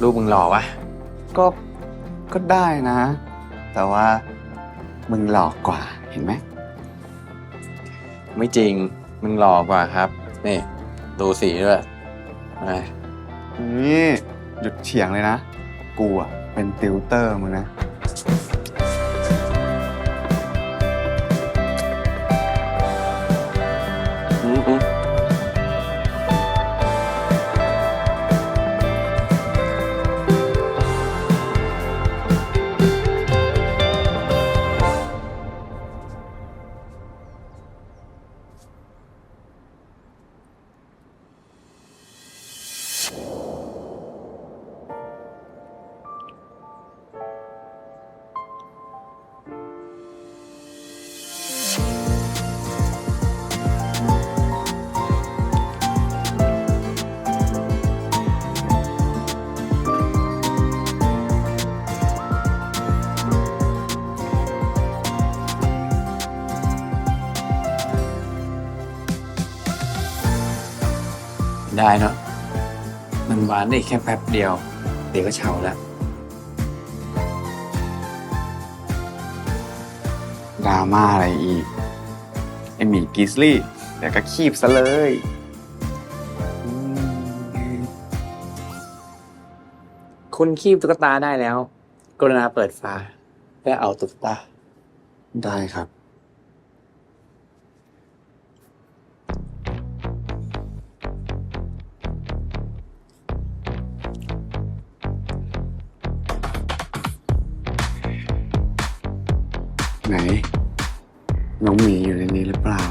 รูปมึงหล่อวะ ก็ก็ได้นะ แต่ว่ามึงหลอกกว่าเห็นไหม ไม่จริง มึงหล่อกว่าครับ นี่ ดูสีด้วยไงนี่ หยุดเถียงเลยนะ กูอะเป็นติวเตอร์มึงนะ ได้เนาะมันหวานได้แค่แป๊บเดียว เดี๋ยวก็เฉาแล้วดราม่าอะไรอีก ไอหมีกิสลี่เดี๋ยวก็คีบซะเลยคุณคีบตุ๊กตาได้แล้ว กรุณาเปิดฝาเพื่อเอาตุ๊กตา ได้ครับ ไหน น้องหมีอยู่ในนี้หรือเปล่า